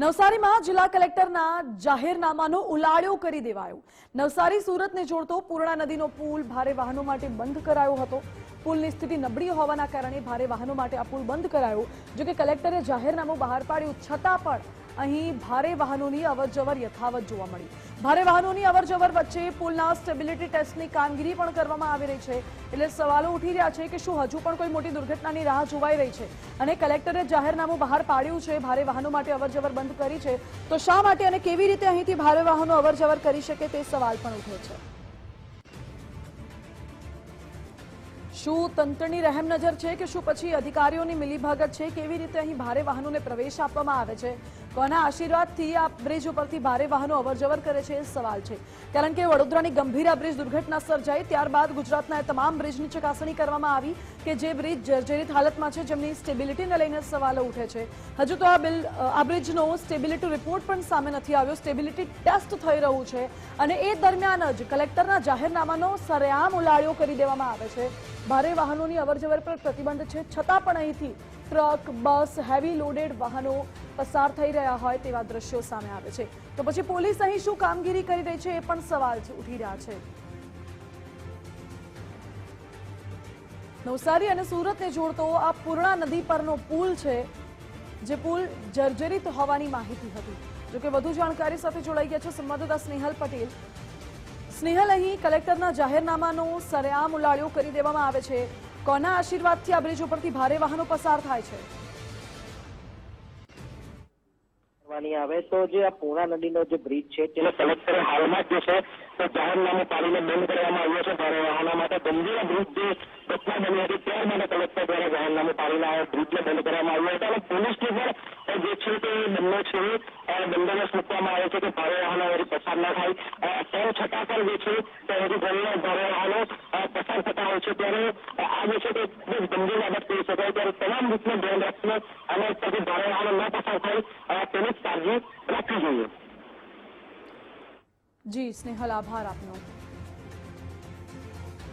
નવસારીમાં જિલ્લા કલેક્ટરના જાહેરનામાનો ઉલાળ્યો કરી દેવાયો. નવસારી સુરતને જોડતો પૂર્ણા નદીનો પુલ ભારે વાહનો માટે બંધ કરાયો હતો. પુલની સ્થિતિ નબળી હોવાના કારણે ભારે વાહનો માટે આ પુલ બંધ કરાયો. જોકે કલેક્ટરે જાહેરનામું બહાર પાડ્યું છતાં પણ અહીં ભારે વાહનોની અવરજવર યથાવત જોવા મળી. ભારે વાહનોની અવરજવર વચ્ચે પુલના સ્ટેબિલિટી ટેસ્ટની કામગીરી પણ કરવામાં આવી રહી છે. એટલે સવાલો ઉઠી રહ્યા છે કે શું હજુ પણ કોઈ મોટી દુર્ઘટનાની રાહ જોવાઈ રહી છે? અને કલેક્ટરે જાહેરનામું બહાર પાડ્યું છે, ભારે વાહનો માટે અવરજવર બંધ કરી છે. તો શા માટે અને કેવી રીતે અહીંથી ભારે વાહનો અવરજવર કરી શકે તે સવાલ પણ ઉઠે છે. શું તંત્રની રહેમ નજર છે કે શું પછી અધિકારીઓની મિલીભગત છે? કેવી રીતે અહીં ભારે વાહનોને પ્રવેશ આપવામાં આવે છે? કોના આશીર્વાદથી આ બ્રિજ ઉપરથી ભારે વાહનો અવરજવર કરે છે? એ સવાલ છે. કારણ કે વડોદરાની ગંભીર આ બ્રિજ દુર્ઘટના સર્જાઈ, ત્યારબાદ ગુજરાતના તમામ બ્રિજની ચકાસણી કરવામાં આવી કે જે બ્રિજ જર્જરિત હાલતમાં છે, જેમની સ્ટેબિલિટીને લઈને સવાલો ઉઠે છે. હજુ તો આ બિલ, આ બ્રિજનો સ્ટેબિલિટી રિપોર્ટ પણ સામે નથી આવ્યો. સ્ટેબિલિટી ટેસ્ટ થઈ રહ્યું છે અને એ દરમિયાન જ કલેક્ટરના જાહેરનામાનો સરેઆમ ઉલાળ્યો કરી દેવામાં આવે છે. ભારે વાહનોની અવરજવર પર પ્રતિબંધ છે. છતાં પણ અહીંથી ટ્રક, બસ, હેવી લોડેડ વાહનો પસાર થઈ રહ્યા હોય તેવા દ્રશ્યો સામે આવે છે. તો પછી પોલીસ અહીં શું કામગીરી કરી રહી છે એ પણ સવાલ ઉઠી રહ્યા છે. નવસારી અને સુરતને જોડતો આ પૂર્ણા નદી પરનો પુલ છે, જે પુલ જર્જરિત હોવાની માહિતી હતી. જોકે વધુ જાણકારી સાથે જોડાઈ ગયા છે સંવાદદાતા સ્નેહલ પટેલ. સ્નેહલ અહીં કલેક્ટરના જાહેરનામાનો સરેઆમ ઉલાળ્યો કરી દેવામાં આવે છે. કોના આશીર્વાદથી આ બ્રિજ ઉપરથી ભારે વાહનો પસાર થાય છે? આવે તો જે આ પૂર્ણા નદીનો જે બ્રિજ છે તેને કલેક્ટરે હાલમાં જ છે, તો જાહેરનામું પાડીને બંધ કરવામાં આવ્યો છે. ભારે વાહનો માટે ગંભીર બ્રિજ જે ઘટના બની હતી ત્યારબાદ કલેક્ટર દ્વારા જાહેરનામું પાડીને આ બ્રિજને બંધ કરવામાં આવ્યો હતો. અને પોલીસની પણ જે છે તે બંને છે બંદોબસ્ત મૂકવામાં આવ્યો છે કે ભારે વાહનો પસાર ના થાય. છતાં પણ જે છે, તે હજુ ઘણા ભારે પસાર થતા હોય છે ત્યારે આ જે છે તે ખૂબ જ ગંભીર બાબત કહી શકાય ત્યારે તમામ રીતનું ધ્યાન રાખીને અને પછી વાહનો ન પસાર થાય તેની કાળજી રાખવી જોઈએ. જી, સ્નેહલ, આભાર આપનો.